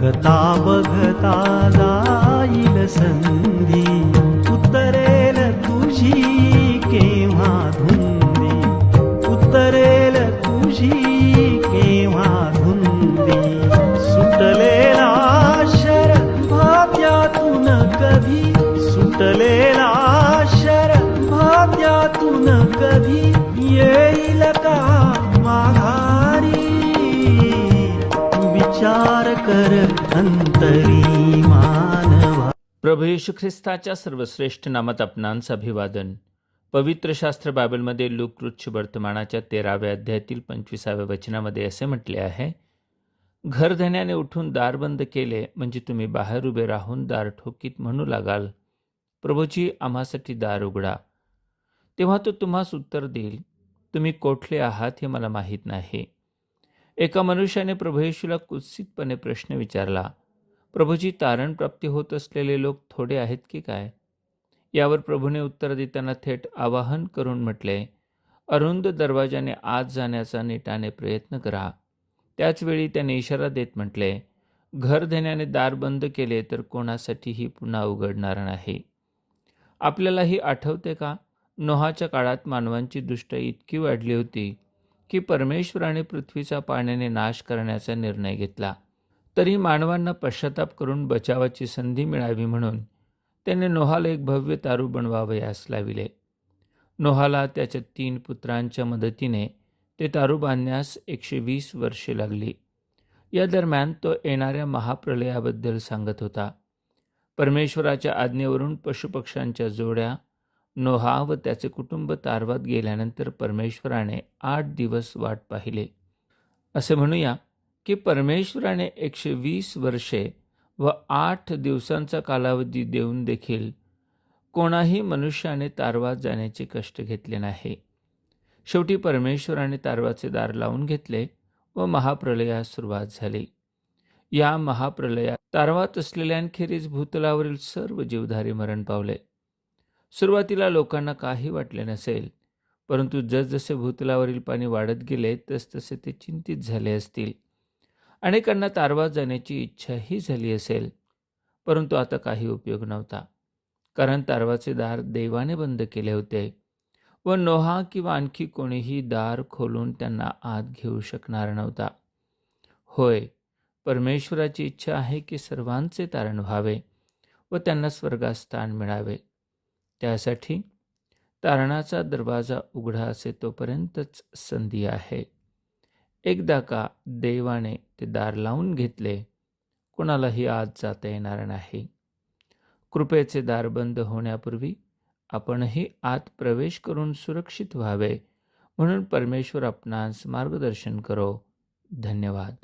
बघता बघता जाईल संधी उतरेल तुझी केव्हा धुंदी उतरेल तुझी केव्हा धुंदी सुटलेला शर भात्यातून कधी सुटलेला शर भात्यातून कधी येईल का कर अंतरी मानवा प्रभू येशू ख्रिस्ताच्या सर्वश्रेष्ठ नामात आपणांचं अभिवादन. पवित्र शास्त्र बायबलमध्ये लुकृच्छ वर्तमानाच्या तेराव्या अध्यायातील पंचवीसाव्या वचनामध्ये असे म्हटले आहे घर धन्याने उठून दार बंद केले म्हणजे तुम्ही बाहेर उभे राहून दार ठोकीत म्हणू लागाल. प्रभूजी आम्हासाठी दार उघडा. तेव्हा तो तुम्हास उत्तर देईल. तुम्ही कोठले आहात हे मला माहीत नाही. एका मनुष्याने प्रभू येशूला कुत्सितपणे प्रश्न विचारला प्रभूजी तारण प्राप्ती होत असलेले लोक थोडे आहेत की काय? यावर प्रभूने उत्तर देताना थेट आवाहन करून म्हटले अरुंद दरवाजाने आत जाण्याचा नेटाने प्रयत्न करा. त्याचवेळी त्याने इशारा देत म्हटले घर देण्याने दार बंद केले तर कोणासाठीही पुन्हा उघडणार नाही. आपल्यालाही आठवते का? नोहाच्या काळात मानवांची दुष्ट इतकी वाढली होती की परमेश्वराने पृथ्वीचा पाण्याने नाश करण्याचा निर्णय घेतला. तरी मानवांना पश्चाताप करून बचावाची संधी मिळावी म्हणून त्याने नोहाला एक भव्य तारू बनवावयास लाविले. नोहाला त्याच्या तीन पुत्रांच्या मदतीने ते तारू बांधण्यास एकशे वीस वर्षे लागली. या दरम्यान तो येणाऱ्या महाप्रलयाबद्दल सांगत होता. परमेश्वराच्या आज्ञेवरून पशुपक्ष्यांच्या जोड्या नोहा व त्याचे कुटुंब तारवात गेल्यानंतर परमेश्वराने आठ दिवस वाट पाहिले. असे म्हणूया की परमेश्वराने एकशे वीस वर्षे व आठ दिवसांचा कालावधी देऊन देखील कोणाही मनुष्याने तारवात जाण्याचे कष्ट घेतले नाही. शेवटी परमेश्वराने तारवाचे दार लावून घेतले व महाप्रलयास सुरुवात झाली. या महाप्रलयात तारवात असलेल्यांखेरीज भूतलावरील सर्व जीवधारी मरण पावले. सुरुवातीला लोकांना काही वाटले नसेल परंतु जसजसे भूतलावरील पाणी वाढत गेले तसतसे ते चिंतित झाले असतील. अनेकांना तारवा जाण्याची इच्छाही झाली असेल परंतु आता काही उपयोग नव्हता. कारण तारवाचे दार देवाने बंद केले होते व नोहा किंवा आणखी कोणीही दार खोलून त्यांना आत घेऊ शकणार नव्हता. होय परमेश्वराची इच्छा आहे की सर्वांचे तारण व्हावे व त्यांना स्वर्गात स्थान मिळावे. त्यासाठी तारणाचा दरवाजा उघडा असे तोपर्यंतच संधी आहे. एकदा का देवाने ते दार लावून घेतले कोणालाही आत जाता येणार नाही. कृपेचे दार बंद होण्यापूर्वी आपणही आत प्रवेश करून सुरक्षित व्हावे म्हणून परमेश्वर आपणास मार्गदर्शन करो. धन्यवाद.